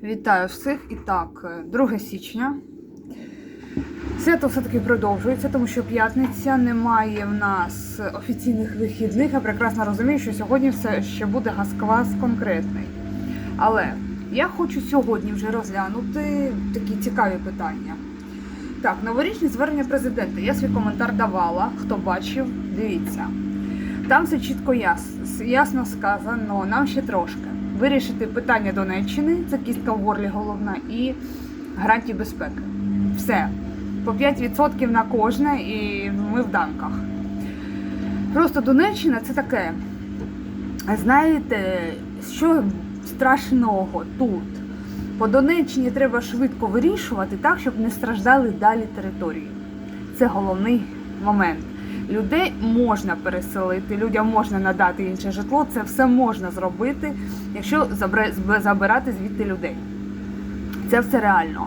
Вітаю всіх. І так, е, 2 січня. Свято все-таки продовжується, тому що п'ятниця немає в нас офіційних вихідних. Я прекрасно розумію, що сьогодні все ще буде гасквас конкретний. Але я хочу сьогодні вже розглянути такі цікаві питання. Так, новорічні звернення президента. Я свій коментар давала. Хто бачив, дивіться. Там все чітко яс, ясно сказано, нам ще трошки. Вирішити питання Донеччини, це кістка в горлі головна, і гарантії безпеки. Все. По 5% на кожне, і ми в данках. Просто Донеччина це таке. Знаєте, що страшного тут? По Донеччині треба швидко вирішувати так, щоб не страждали далі території. Це головний момент. Людей можна переселити, людям можна надати інше житло, це все можна зробити, якщо забирати звідти людей. Це все реально.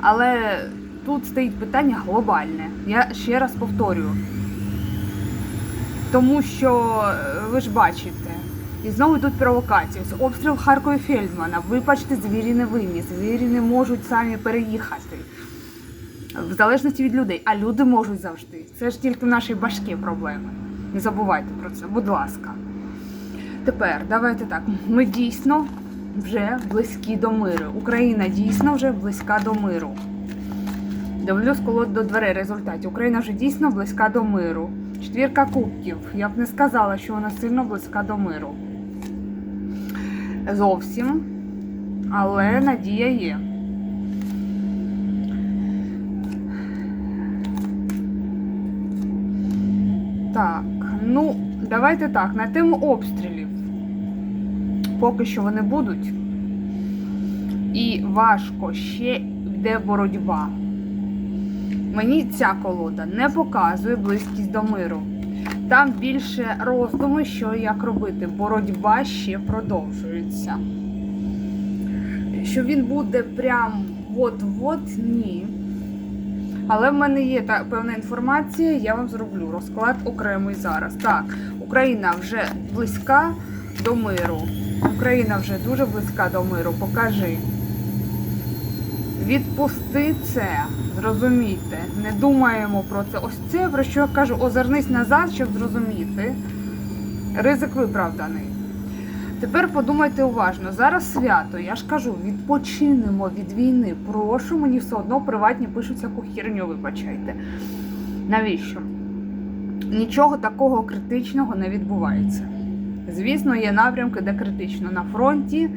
Але тут стоїть питання глобальне. Я ще раз повторюю. Тому що е, ви ж бачите, і знову йдуть провокації. Обстріл Харкові Фельдмана. Вибачте, звірі не винні, звірі не можуть самі переїхати. В залежності від людей, а люди можуть завжди. Це ж тільки в нашій башки проблеми. Не забувайте про це, будь ласка. Тепер давайте так. Ми дійсно вже близькі до миру. Україна дійсно вже близька до миру. Дивлюсь колод до дверей результатів. Україна вже дійсно близька до миру. Четвірка кубків. Я б не сказала, що вона сильно близька до миру. Зовсім. Але надія є. Так, ну, давайте так, на тему обстрілів. Поки що вони будуть. І важко ще йде боротьба. Мені ця колода не показує близькість до миру. Там більше роздуми, що як робити. Боротьба ще продовжується. Що він буде прям от-от, ні. Але в мене є та певна інформація, я вам зроблю розклад окремий зараз. Так, Україна вже близька до миру. Україна вже дуже близька до миру. Покажи. Відпусти це, зрозумійте. Не думаємо про це. Ось це, про що я кажу, озирнись назад, щоб зрозуміти. Ризик виправданий. Тепер подумайте уважно. Зараз свято, я ж кажу, відпочинемо від війни. Прошу, мені все одно приватні пишуть всяку херню, вибачайте. Навіщо? Нічого такого критичного не відбувається. Звісно, є напрямки, де критично на фронті,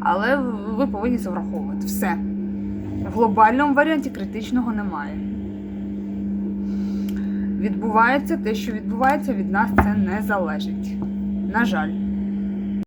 але ви повинні це враховувати. Все. В глобальному варіанті критичного немає. Відбувається те, що відбувається, від нас це не залежить. На жаль.